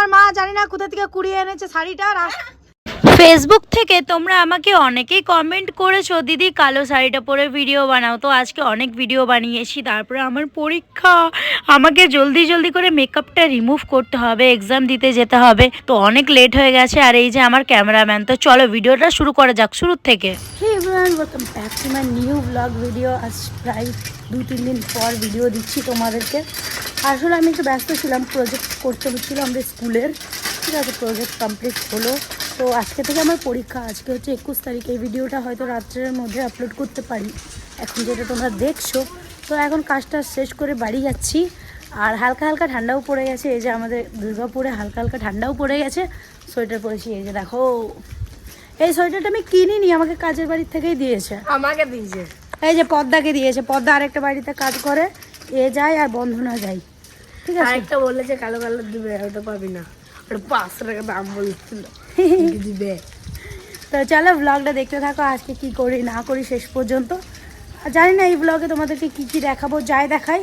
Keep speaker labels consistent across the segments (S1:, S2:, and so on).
S1: আমার মা জানি না কোথা থেকে কুড়িয়ে এনেছে শাড়িটা
S2: ফেসবুক থেকে তোমরা আমাকে অনেকেই কমেন্ট করেছ, দিদি, কালো শাড়িটা পরে ভিডিও বানাও। তো আজকে অনেক ভিডিও বানিয়েছি, তারপরে আমার পরীক্ষা। আমাকে জলদি জলদি করে মেকআপটা রিমুভ করতে হবে এক্সাম দিতে যেতে হবে। তো অনেক লেট হয়ে গেছে, আর এই যে আমার ক্যামেরাম্যান তো চলো ভিডিওটা শুরু করা যাক শুরুর থেকে।
S1: নিউ ভিডিও আজ প্রায় দু তিন দিন পর ভিডিও দিচ্ছি তোমাদেরকে। আসলে আমি একটু ব্যস্ত ছিলাম প্রজেক্ট করতে হচ্ছিল আমাদের স্কুলের ঠিক আছে প্রজেক্ট কমপ্লিট হলো। তো আজকে থেকে আমার পরীক্ষা আজকে হচ্ছে একুশ তারিখ। এই ভিডিওটা হয়তো রাত্রের মধ্যে আপলোড করতে পারি। এখন যেটা তোমরা দেখছ তো এখন কাজটা শেষ করে বাড়ি যাচ্ছি। আর হালকা হালকা ঠান্ডাও পড়ে গেছে। এই যে আমাদের দুর্গাপুরে হালকা হালকা ঠান্ডাও পড়ে গেছে। সোয়েটার পরেছি এই যে দেখো। এই সোয়েটারটা আমি কিনিনি আমাকে কাজের বাড়ির থেকেই দিয়েছে।
S3: আমাকে দিয়েছে।
S1: এই যে পদ্মাকে দিয়েছে। পদ্মা আরেকটা বাড়িতে কাজ করে। এ যায় আর বন্ধনা যায়। ঠিক আছে?
S3: আরেকটা বলেছে কালো কালো দিবে ওটা পাবি না। পাঁচশো টাকা দাম বলছিল। দিবে।
S1: তো চলো ব্লগটা দেখতে থাকো, আজকে কি করি, না করি শেষ পর্যন্ত। জানি না এই ব্লগে তোমাদেরকে কি কি দেখাবো, যাই দেখাই।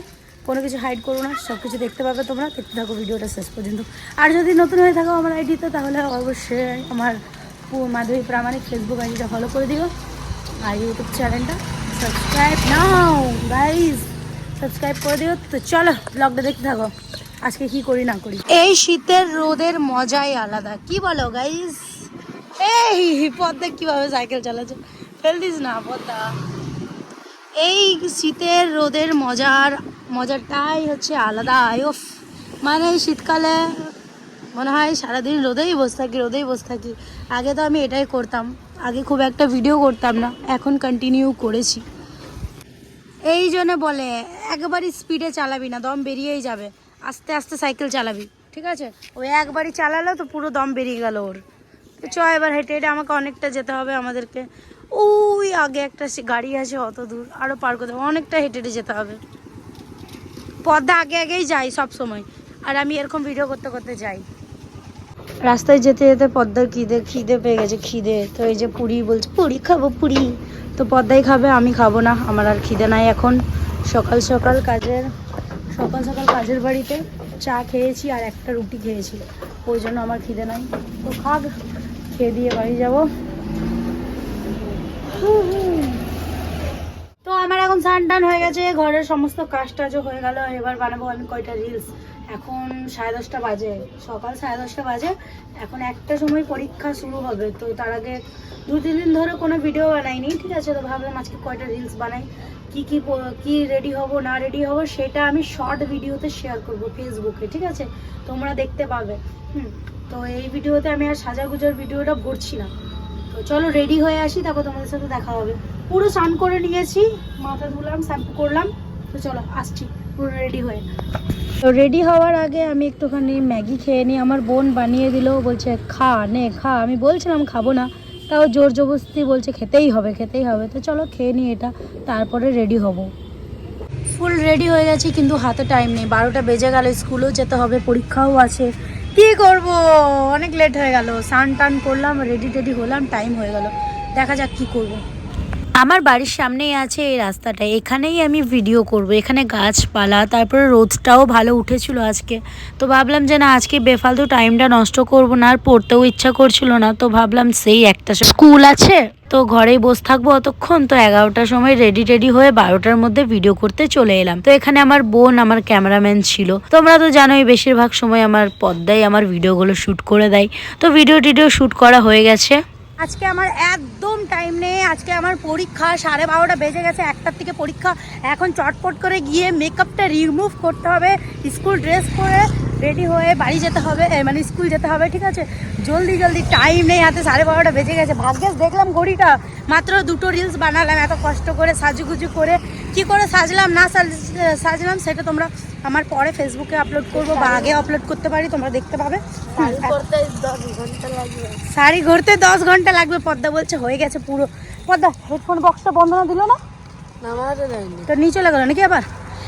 S1: কোনো কিছু হাইড করো না সব কিছু দেখতে পাবে তোমরা। দেখতে থাকো ভিডিওটা শেষ পর্যন্ত। আর যদি নতুন হয়ে থাকো আমার আইডিতে তাহলে অবশ্যই আমার মাধবী প্রামাণিক ফেসবুক আইডিটা ফলো করে দিও। আর ইউটিউব চ্যানেলটা সাবস্ক্রাইব নাও গাইজ সাবস্ক্রাইব করে দিও। তো চলো ব্লগটা দেখতে থাকো। আজকে কি করি, না করি? এই শীতের রোদের মজাই আলাদা। কি বলো গাইস এই, পদ্মা কীভাবে সাইকেল চালাচ্ছে? ফেল দিস না, পদ্মা। এই শীতের রোদের মজার মজাটাই হচ্ছে আলাদা। ওফ মানে শীতকালে মনে হয় সারাদিন রোদেই বসে থাকি, রোদেই বসে থাকি। আগে তো আমি এটাই করতাম। আগে খুব একটা ভিডিও করতাম না। এখন কন্টিনিউ করেছি। এই জন্য বলে, একবারই স্পিডে চালাবি না, দম বেরিয়েই যাবে। আস্তে আস্তে সাইকেল চালাবি, ঠিক আছে? ওই একবারই চালালো তো পুরো দম বেরিয়ে গেল ওর। তো চ, এবার হেঁটে হেঁটে আমাকে অনেকটা যেতে হবে আমাদেরকে। ওই আগে একটা গাড়ি আছে অত দূর আরও পার করতে হবে, অনেকটা হেঁটে হেঁটে যেতে হবে। পদ্মা আগে আগেই যাই সব সময়, আর আমি এরকম ভিডিও করতে করতে যাই। রাস্তায় যেতে যেতে পদ্মার খিদে খিদে পেয়ে গেছে, খিদে। তো এই যে পুরি বলছে, পুরি খাব, পুরি। তো পদ্মাই খাবে, আমি খাব না, আমার আর খিদে নাই এখন। সকাল সকাল কাজের সকাল সকাল কাজের বাড়িতে চা খেয়েছি আর একটা রুটি খেয়েছি ওই জন্য আমার খিদে নাই। তো খাগ খেয়ে দিয়ে বাড়ি যাব। তো আমার এখন স্নান টান হয়ে গেছে, ঘরের সমস্ত কাজ টাজও হয়ে গেল, এবার বানাবো আমি কয়টা রিলস এখন সাড়ে দশটা বাজে, সকাল সাড়ে দশটা বাজে, এখন একটা সময় পরীক্ষা শুরু হবে, তো তার আগে দু, তিন দিন ধরে কোনো ভিডিও বানাইনি, ঠিক আছে, তো ভাবলাম আজকে কয়টা রিলস বানাই, কি কি কি রেডি হব, না রেডি হব, সেটা আমি শর্ট ভিডিওতে শেয়ার করব ফেসবুকে ঠিক আছে? তোমরা দেখতে পাবে, হুম, তো এই ভিডিওতে আমি আর সাজাগুজার ভিডিওটা ভরছি না। তো চলো রেডি হয়ে আসি, তারপর তোমাদের সাথে দেখা হবে। পুরো স্নান করে নিয়েছি, মাথা ধুলাম শ্যাম্পু করলাম, তো চলো আসছি, পুরো রেডি হয়ে। তো রেডি হওয়ার আগে আমি একটুখানি ম্যাগি খেয়ে নিই, আমার বোন বানিয়ে দিল বলছে, খা, নে, খা। আমি বলছিলাম, খাব না। তাও জোর জবরদস্তি বলছে, খেতেই হবে খেতেই হবে। তো চলো খেয়ে নিই এটা, তারপরে রেডি হব। ফুল রেডি হয়ে গেছি, কিন্তু হাতে টাইম নেই। বারোটা বেজে গেল, স্কুলেও যেতে হবে, পরীক্ষাও আছে। কি করব? অনেক লেট হয়ে গেল। স্নান টান করলাম রেডি টেডি হলাম টাইম হয়ে গেল। দেখা যাক কি করব।
S2: আমার বাড়ির সামনেই আছে এই রাস্তাটা। এখানেই আমি ভিডিও করব। এখানে গাছপালা, তারপরে রোদটাও ভালো উঠেছিল আজকে। তো ভাবলাম যে না, আজকে বেফালতু টাইমটা নষ্ট করব না, আর পড়তেও ইচ্ছা করছিল না। তো ভাবলাম সেই একটা স্কুল আছে, তো ঘরেই বসে থাকব অতক্ষণ। তো এগারোটার সময় রেডি টেডি হয়ে বারোটার মধ্যে ভিডিও করতে চলে এলাম। তো এখানে আমার বোন, আমার ক্যামেরাম্যান ছিল। তোমরা তো জানোই, বেশিরভাগ সময় আমার পদ্মায় আমার ভিডিওগুলো শ্যুট করে দেয়। তো ভিডিও টিডিও শ্যুট করা হয়ে গেছে।
S1: আজকে আমার একদম টাইম নেই। আজকে আমার পরীক্ষা সাড়ে বারোটা বেজে গেছে, একটার থেকে পরীক্ষা। এখন চটপট করে গিয়ে মেকআপটা রিমুভ করতে হবে স্কুল ড্রেস পরে রেডি হয়ে বাড়ি যেতে হবে মানে স্কুল যেতে হবে, ঠিক আছে? জলদি জলদি টাইম নেই, হাতে সাড়ে বারোটা বেজে গেছে। ভাগ্যেস দেখলাম ঘড়িটা। মাত্র দুটো রিলস বানালাম, এত কষ্ট করে সাজুগুজু করে কি করে সাজলাম না সাজ- সাজলাম সেটা তোমরা আমার পরে ফেসবুকে আপলোড করব বা আগে আপলোড করতে পারি তোমরা দেখতে পাবে। শাড়ি ঘুরতে দশ ঘণ্টা লাগবে পদ্মা বলছে হয়ে গেছে পুরো। পদ্মা হেডফোন বক্সটা বন্ধ না দিল না? তো নিয়ে চলে গেল নাকি আবার?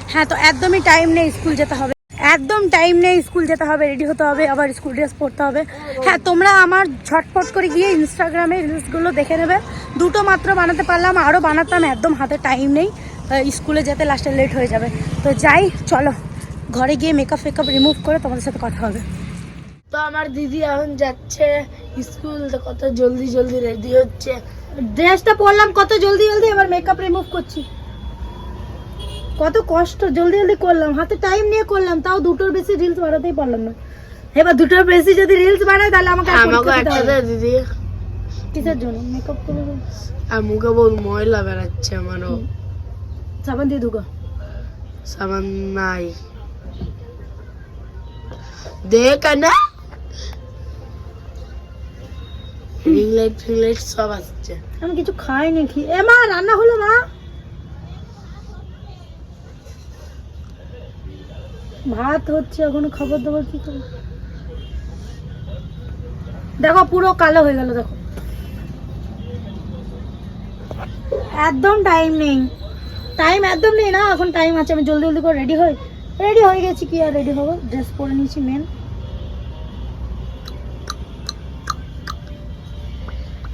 S1: হ্যাঁ তো একদমই টাইম নেই স্কুল যেতে হবে। একদম টাইম নেই স্কুল যেতে হবে রেডি হতে হবে আবার স্কুল ড্রেস পরতে হবে। হ্যাঁ তোমরা আমার ঝটপট করে গিয়ে ইনস্টাগ্রামে রিলসগুলো দেখে নেবে। দুটো মাত্র বানাতে পারলাম আরও বানাতাম একদম হাতে টাইম নেই। স্কুলে যেতে লাস্টে লেট হয়ে যাবে। তো যাই চলো। ঘরে গিয়ে মেকআপ ফেকআপ রিমুভ করে তোমাদের সাথে কথা হবে।
S3: তো আমার দিদি এখন যাচ্ছে স্কুল তো কত জলদি জলদি রেডি হচ্ছে।
S1: ড্রেসটা পরলাম কত জলদি জলদি এবার মেকআপ রিমুভ করছি। কত কষ্ট জলদি জলদি করলাম। হাতে টাইম নিয়ে করলাম তাও দুটোর বেশি রিলস বাড়াতেই পারলাম না। এবার দুটোর বেশি যদি রিলস বানাই তাহলে আমাকে
S3: আমাকে একটা। দে দিদি।
S1: কিসের জন্য? মেকআপ করে।
S3: আর মুখে বহু ময়লা বেড়াচ্ছে আমারও।
S1: সাবান দিয়ে ঢুকা
S3: সাবান নাই। দেখ না। রিং লাইট ফিং লাইট সব আসছে।
S1: আমি কিছু খাইনি কি এ মা রান্না হলো মা। ভাত হচ্ছে এখনও খাবার দাবার কি করব? দেখো পুরো কালো হয়ে গেল দেখো। একদম টাইম নেই। টাইম একদম নেই না এখন টাইম আছে আমি জলদি জলদি করে রেডি হই। রেডি হয়ে গেছি কি আর রেডি হব? ড্রেস পরে নিয়েছি মেন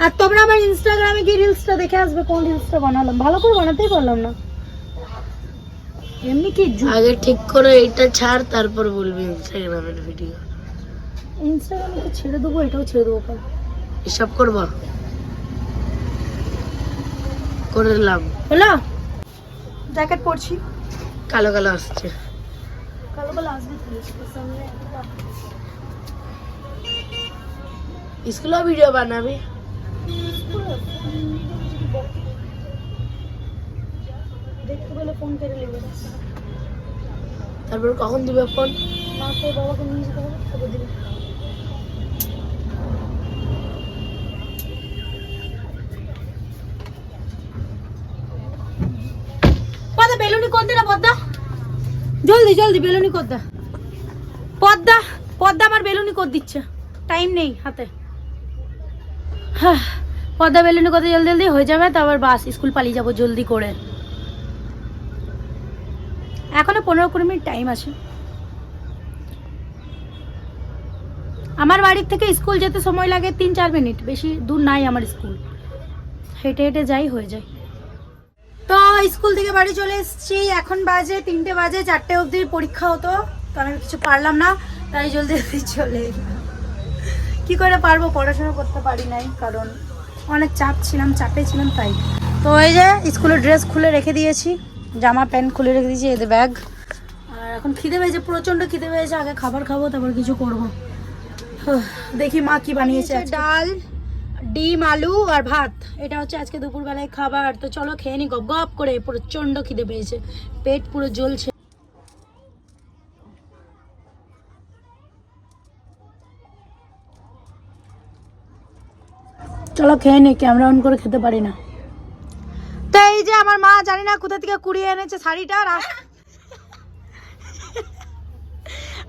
S1: আর তোমরা আমার ইনস্টাগ্রামে গিয়ে রিলসটা দেখে আসবে কোন রিলসটা বানালাম? ভালো করে বানাতেই পারলাম না। এমনি কি
S3: আগে ঠিক করে এইটা ছাড় তারপর বলবি ইনস্টাগ্রামের ভিডিও
S1: ইনস্টাগ্রামে তো ছেড়ে দেবো এটাও ছেড়ে দেবো কাল।
S3: এসব করব? করে দিলাম।
S1: হলো? জ্যাকেট পরছি।
S3: কালো কালো আসছে।
S1: কালো কালো আসবে তো, সামনে
S3: স্কুলে ভিডিও বানাবি?
S1: দেখতে পেলে ফোন নেবে।
S3: তারপর কখন দিবে ফোন
S1: মাকে বাবাকে নিয়ে যেতে হবে দিবে। বেলুনি কর দে না পদ্মা। জলদি জলদি বেলুনি কর দে। পদ্মা পদ্মা আমার বেলুনি কর দিচ্ছে। টাইম নেই হাতে। হ্যাঁ পদ্মা বেলুনি কত জলদি জলদি। হয়ে যাবে তারপর বাস স্কুল পালিয়ে যাব জলদি করে। এখনও পনেরো কুড়ি মিনিট টাইম আছে। আমার বাড়ির থেকে স্কুল যেতে সময় লাগে তিন চার মিনিট বেশি দূর নাই আমার স্কুল। হেঁটে হেঁটে যাই হয়ে যায় তো স্কুল থেকে বাড়ি চলে এসেছি। এখন বাজে তিনটে বাজে চারটে অবধি পরীক্ষা হতো তো আমি কিছু পারলাম না তাই জলদি জলদি চলে। কি করে পারব? পড়াশোনা করতে পারি নাই কারণ অনেক চাপ ছিলাম চাপে ছিলাম তাই। তো এই যে স্কুলের ড্রেস খুলে রেখে দিয়েছি জামা প্যান্ট খুলে রেখে দিয়েছি এদের ব্যাগ। আর এখন খিদে পেয়েছে প্রচণ্ড খিদে পেয়েছে আগে খাবার খাব তারপর কিছু করব। দেখি মা কি বানিয়েছে ডাল ডিম, আলু আর ভাত। এটা হচ্ছে আজকে দুপুরবেলায় খাবার। তো চলো খেয়ে নি গপ গপ করে প্রচণ্ড খিদে পেয়েছে। পেট পুরো জ্বলছে। চলো খেয়ে নি, ক্যামেরা অন করে খেতে পারি না। তো এই যে আমার মা, জানি না কোথা থেকে কুড়িয়ে এনেছে শাড়িটা, আর-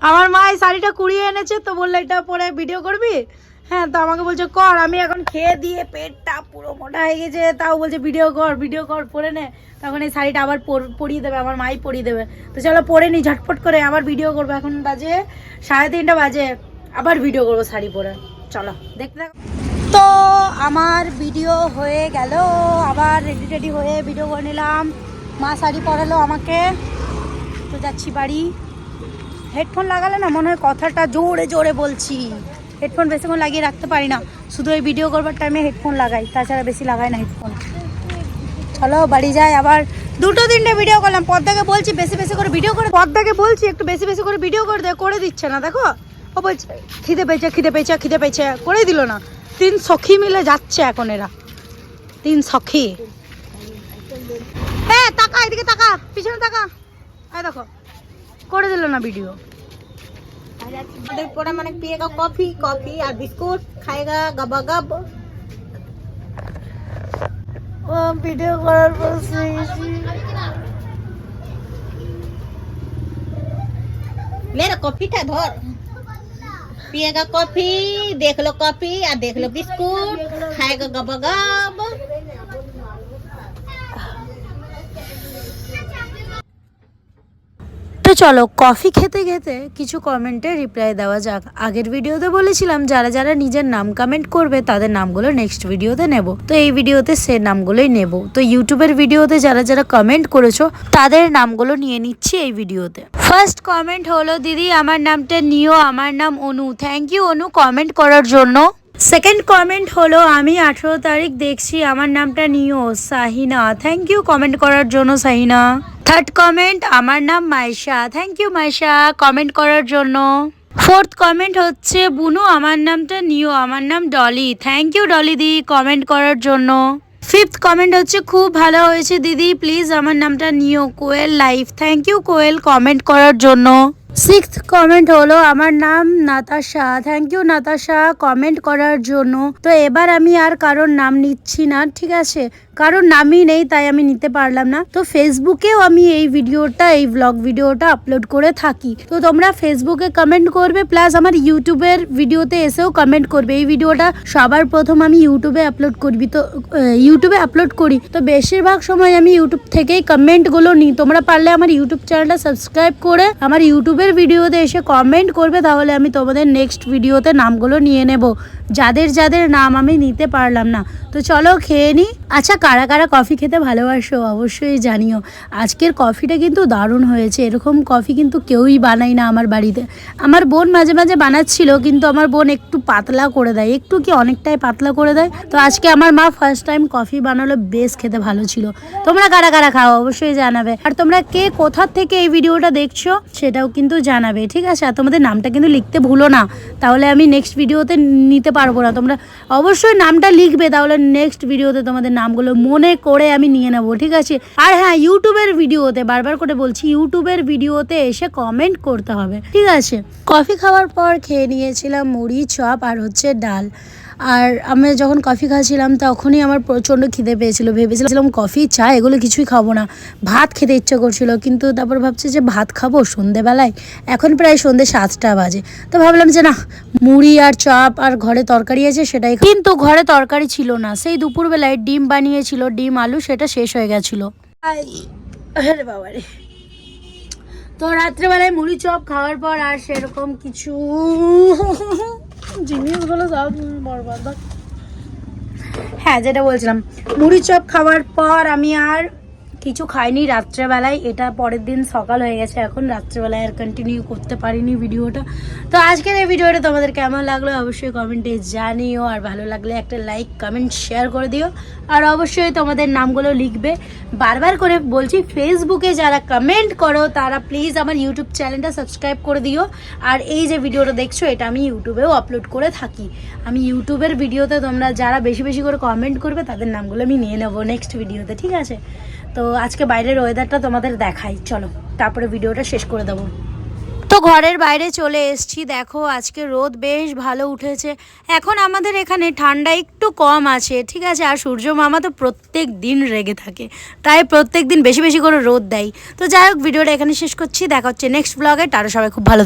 S1: আমার মা এই শাড়িটা কুড়িয়ে এনেছে, তো বলল এটা পরে ভিডিও করবি? হ্যাঁ তো আমাকে বলছে, কর, আমি এখন খেয়ে দিয়ে পেটটা পুরো মোটা হয়ে গেছে। তাও বলছে, ভিডিও কর ভিডিও কর পরে নে। তখন এই শাড়িটা আবার পর- পরিয়ে দেবে, আমার মাই পরিয়ে দেবে। তো চলো, পরে নি, ঝটপট করে আবার ভিডিও করব। এখন বাজে সাড়ে তিনটা বাজে, আবার ভিডিও করব শাড়ি পরে। চলো, দেখতে থাকো। তো আমার ভিডিও হয়ে গেল, আবার রেডি টেডি হয়ে ভিডিও করে নিলাম। মা শাড়ি পরালো আমাকে। তো যাচ্ছি বাড়ি। হেডফোন লাগালে না মনে হয় কথাটা জোরে জোরে বলছি। হেডফোন বেশিক্ষণ লাগিয়ে রাখতে পারি না। শুধু এই ভিডিও করবার টাইমে হেডফোন লাগাই, তাছাড়া বেশি লাগাই না হেডফোন। চলো, বাড়ি যাই আবার। দুটো তিনটে ভিডিও করলাম, পদ্মাকে বলছি বেশি বেশি করে ভিডিও করে, পদ্মাকে বলছি একটু বেশি বেশি করে ভিডিও করে দে, করে দিচ্ছে না, দেখো। ও বলছে, খিদে পেয়েছে খিদে পেয়েছে খিদে পেয়েছে, করেই দিল না। তিন সখী মিলে যাচ্ছে এখন এরা। তিন সখী। হ্যাঁ তাকা, এদিকে তাকা, পিছনে তাকা। এই দেখো, করে দিল না ভিডিও
S4: पूरा मैंने पिएगा कॉफ़ी कॉफ़ी और बिस्कुट खाएगा
S1: गबागब वीडियो कॉल पर
S4: मेरा कॉफ़ी था धर पिएगा कॉफ़ी देख लो कॉफ़ी और देख लो बिस्कुट खाएगा गबागब
S1: তো চলো, কফি খেতে খেতে কিছু কমেন্টে রিপ্লাই দেওয়া যাক। আগের ভিডিওতে বলেছিলাম, যারা যারা নিজের নাম কমেন্ট করবে, তাদের নামগুলো নেক্সট ভিডিওতে নেব। তো এই ভিডিওতে সে নামগুলোই নেব। তো ইউটিউবের ভিডিওতে যারা যারা কমেন্ট করেছ, তাদের নামগুলো নিয়ে নিচ্ছি এই ভিডিওতে। ফার্স্ট কমেন্ট হলো, দিদি, আমার নামটা নিও, আমার নাম Anu. Thank you Anu comment করার জন্য। সেকেন্ড কমেন্ট হলো, আমি আঠেরো তারিখ দেখছি, আমার নামটা নিও, সাহিনা। থ্যাংক ইউ কমেন্ট করার জন্য, সাহিনা। থার্ড কমেন্ট আমার নাম Maisha thank you Maisha comment করার জন্য। ফোর্থ কমেন্ট হচ্ছে, বুনু, আমার নামটা নিও, আমার নাম ডলি। থ্যাংক ইউ ডলি দি কমেন্ট করার জন্য। ফিফথ কমেন্ট হচ্ছে, খুব ভালো হয়েছে, দিদি। প্লিজ আমার নামটা নিও, Koyel life. Thank you Koyel comment করার জন্য। সিক্সথ কমেন্ট হলো, আমার নাম Natasha. Thank you Natasha comment করার জন্য। তো এবার আমি আর কারোর নাম নিচ্ছি না, ঠিক আছে? কারোর নামই নেই, তাই আমি নিতে পারলাম না। তো ফেসবুকেও আমি এই ভিডিওটা, এই ব্লগ ভিডিওটা আপলোড করে থাকি। তো তোমরা ফেসবুকে কমেন্ট করবে প্লাস আমার ইউটিউবের ভিডিওতে এসেও কমেন্ট করবে। এই ভিডিওটা সবার প্রথম আমি ইউটিউবে আপলোড করবি তো ইউটিউবে আপলোড করি। তো বেশিরভাগ সময় আমি ইউটিউব থেকেই কমেন্টগুলো নিই। তোমরা পারলে আমার ইউটিউব চ্যানেলটা সাবস্ক্রাইব করে আমার ইউটিউবের ভিডিওতে এসে কমেন্ট করবে, তাহলে আমি তোমাদের নেক্সট ভিডিওতে নামগুলো নিয়ে নেব। যাদের যাদের নাম আমি নিতে পারলাম না। তো চলো খেয়ে নিই আচ্ছা কারা কারা কফি খেতে ভালোবাসো অবশ্যই জানিও। আজকের কফিটা কিন্তু দারুণ হয়েছে। এরকম কফি কিন্তু কেউই বানাই না আমার বাড়িতে। আমার বোন মাঝে মাঝে বানাচ্ছিল, কিন্তু আমার বোন একটু পাতলা করে দেয়। একটু কি অনেকটাই পাতলা করে দেয়? তো আজকে আমার মা ফার্স্ট টাইম কফি বানালো, বেশ খেতে ভালো ছিল। তোমরা কারা কারা খাও? অবশ্যই জানাবে। আর তোমরা কে কোথার থেকে এই ভিডিওটা দেখছ? সেটাও কিন্তু জানাবে, ঠিক আছে? আর তোমাদের নামটা কিন্তু লিখতে ভুলো না। তাহলে আমি নেক্সট ভিডিওতে নিতে পারব না। তোমরা অবশ্যই নামটা লিখবে, তাহলে নেক্সট ভিডিওতে তোমাদের নামগুলো মনে করে আমি নিয়ে নেব, ঠিক আছে? আর হ্যাঁ ইউটিউবের ভিডিওতে, বারবার করে বলছি, ইউটিউবের ভিডিওতে এসে কমেন্ট করতে হবে, ঠিক আছে? কফি খাওয়ার পর খেয়ে নিয়েছিলাম মুড়ি, চপ আর হচ্ছে ডাল। আর আমি যখন কফি খাচ্ছিলাম, তখনই আমার প্রচণ্ড খিদে পেয়েছিল। ভেবেছিলাম কফি, চা, এগুলো কিছুই খাব না। ভাত খেতে ইচ্ছে করছিল, কিন্তু তারপর ভাবছি যে ভাত খাব সন্ধেবেলায়। এখন প্রায় সন্ধে সাতটা বাজে। তো ভাবলাম যে না, মুড়ি আর চপ আর ঘরে তরকারি আছে, সেটাই কিন্তু ঘরে তরকারি ছিল না। সেই দুপুরবেলায় ডিম বানিয়েছিল, ডিম, আলু, সেটা শেষ হয়ে গেছিল। তো রাত্রেবেলায় মুড়ি, চপ খাওয়ার পর আর সেরকম কিছু জিনিসগুলো সব বরবাদ। হ্যাঁ যেটা বলছিলাম মুড়ি চপ খাওয়ার পর আমি আর কিছু খাইনি রাত্রেবেলায়, এটা পরের দিন সকাল হয়ে গেছে, এখন রাত্রেবেলায় আর কন্টিনিউ করতে পারিনি ভিডিওটা। তো আজকের এই ভিডিওটা তোমাদের কেমন লাগল অবশ্যই কমেন্টে জানিও, আর ভালো লাগলে একটা লাইক কমেন্ট শেয়ার করে দিও। আর অবশ্যই তোমাদের নামগুলো লিখবে। বারবার করে বলছি ফেসবুকে যারা কমেন্ট করো, তারা প্লিজ আমার ইউটিউব চ্যানেলটা সাবস্ক্রাইব করে দিও। আর এই যে ভিডিওটা দেখছ, এটা আমি ইউটিউবেও আপলোড করে থাকি। আমি ইউটিউবের ভিডিওতে তোমরা যারা বেশি বেশি করে কমেন্ট করবে, তাদের নামগুলো আমি নিয়ে নেব নেক্সট ভিডিওতে ঠিক আছে? তো আজকে বাইরের ওয়েদারটা তোমাদের দেখাই। চলো, তারপরে ভিডিওটা শেষ করে দেবো। তো ঘরের বাইরে চলে এসছি। দেখো, আজকে রোদ বেশ ভালো উঠেছে। এখন আমাদের এখানে ঠান্ডা একটু কম আছে, ঠিক আছে? আর সূর্য মামা তো প্রত্যেক দিন রেগে থাকে। তাই প্রত্যেক দিন বেশি বেশি করে রোদ দেয়। তো যাই হোক ভিডিওটা এখানে শেষ করছি। দেখা হচ্ছে নেক্সট ব্লগে তারা সবাই, খুব ভালো